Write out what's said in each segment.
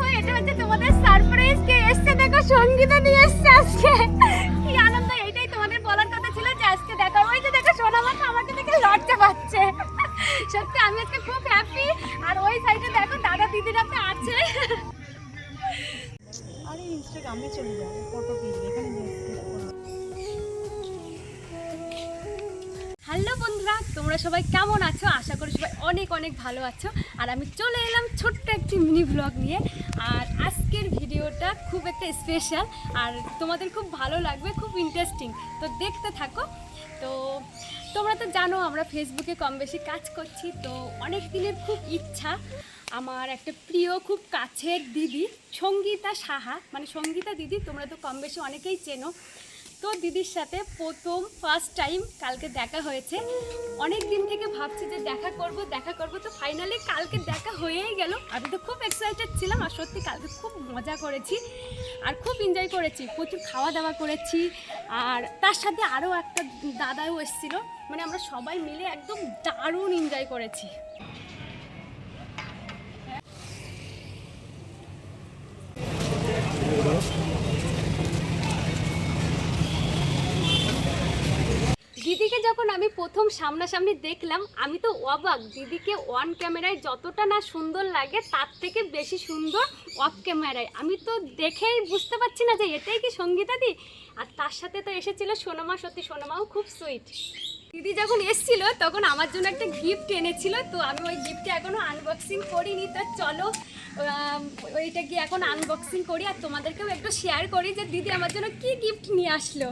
দেখো এটা হচ্ছে তোমাদের সারপ্রাইজ কে এসছে। দেখো সঙ্গীতা নিয়ে এসছে আজকে। কি আনন্দ এইটাই তোমাদের বলার কথা ছিল যে আজকে দেখো ওই যে দেখো সোনা মাথা আমাকে দেখে লজ্জা পাচ্ছে। সত্যি আমি আজকে খুব হ্যাপি আর ওই সাইডে দেখো দাদা দিদিরা তো আছে। আরে ইনস্টাগ্রামে চলে যাবে ফটো পেজ এখানে হ্যালো বন্ধুরা তোমরা সবাই কেমন আছো? আশা করি অনেক অনেক ভালো আছো। আর আমি চলে এলাম ছোট্ট একটি মিনি ব্লগ নিয়ে। আর আজকের ভিডিওটা খুব একটা স্পেশাল আর তোমাদের খুব ভালো লাগবে, খুব ইন্টারেস্টিং তো দেখতে থাকো। তো তোমরা তো জানো, আমরা ফেসবুকে কম বেশি কাজ করছি, তো অনেক দিনের খুব ইচ্ছা। আমার একটা প্রিয়, খুব কাছের দিদি, সঙ্গীতা সাহা। মানে সঙ্গীতা দিদি, তোমরা তো কম বেশি অনেকেই চেনো। তো দিদির সাথে প্রথম ফার্স্ট টাইম কালকে দেখা হয়েছে। অনেক দিন থেকে ভাবছি যে দেখা করব দেখা করব, তো ফাইনালি কালকে দেখা হয়েই গেল। আমি তো খুব এক্সাইটেড ছিলাম আর সত্যি কালকে খুব মজা করেছি আর খুব এনজয় করেছি। প্রচুর খাওয়া দাওয়া করেছি আর তার সাথে আরও একটা দাদাও এসেছিল। মানে আমরা সবাই মিলে একদম দারুণ এনজয় করেছি। দিদিকে যখন আমি প্রথম সামনাসামনি দেখলাম, আমি তো অবাক। দিদিকে অন ক্যামেরায় যতটা না সুন্দর লাগে, তার থেকে বেশি সুন্দর অফ ক্যামেরায় আমি তো দেখেই বুঝতে পারছি না যে এটাই কি সঙ্গীতা দি? আর তার সাথে তো এসেছিল সোনামা, সত্যি সোনামাও খুব সুইট দিদি যখন এসেছিল, তখন আমার জন্য একটা গিফট এনেছিল, তো আমি ওই গিফটটা এখনও আনবক্সিং করিনি। তো চলো ওইটা গিয়ে এখন আনবক্সিং করি, আর তোমাদেরকেও একটু শেয়ার করি যে দিদি আমার জন্য কি গিফট নিয়ে আসলো।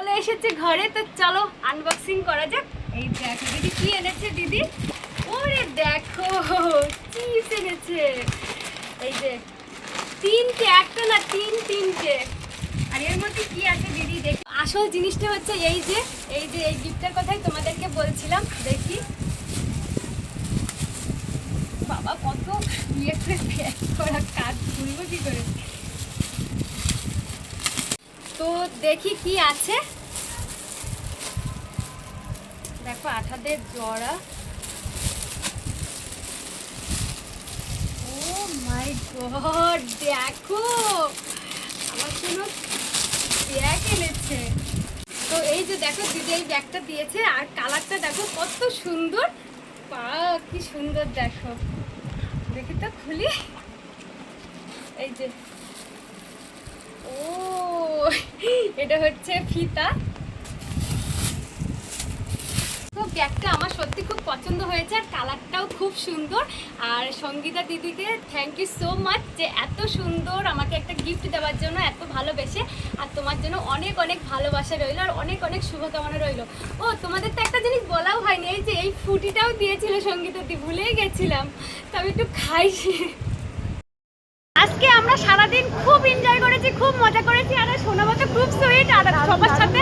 চলে এসেছে ঘরে, তো চলো আনবক্সিং করা যাক। এই দেখো দিদি কি এনেছে দিদি? ওরে দেখো, চিপস এনেছে। এই যে, তিনটে, একটা না তিন তিনটে। আর এর মধ্যে কি আছে দিদি? দেখ। আসল জিনিসটা হচ্ছে এই যে এই যে এই গিফটের কথাই তোমাদেরকে বলছিলাম, দেখি। বাবা, কত ইয়ে করে প্যাক করা কাজ খুলবো কি করে তো দেখি কি আছে। দেখো আঠাদের জড়া। ও মাই দেখো। আমার জন্য ব্যাগ এনেছে। তো এই যে দেখো, দিদি এই ব্যাগটা দিয়েছে, আর কালারটা দেখো কত সুন্দর। পা সুন্দর দেখো। দেখি তো খুলি। এই যে। ও এটা হচ্ছে ফিতা। তো ব্যাগটা আমার সত্যি খুব পছন্দ হয়েছে আর কালারটাও খুব সুন্দর। আর সঙ্গীতা দিদিকে থ্যাংক ইউ সো মাচ যে এত সুন্দর আমাকে একটা গিফট দেওয়ার জন্য, এত ভালোবেসে আর তোমার জন্য অনেক অনেক ভালোবাসা রইল আর অনেক অনেক শুভকামনা রইল। ও, তোমাদের তো একটা জিনিস বলাও হয়নি, এই যে এই ফুটিটাও দিয়েছিল সঙ্গীতা দি, ভুলেই গেছিলাম। তো আমি একটু খাই আজকে আমরা সারাদিন খুব এনজয় করেছি, খুব মজা করেছি, আর শোনাবো তো খুব সুইট আর সবার সাথে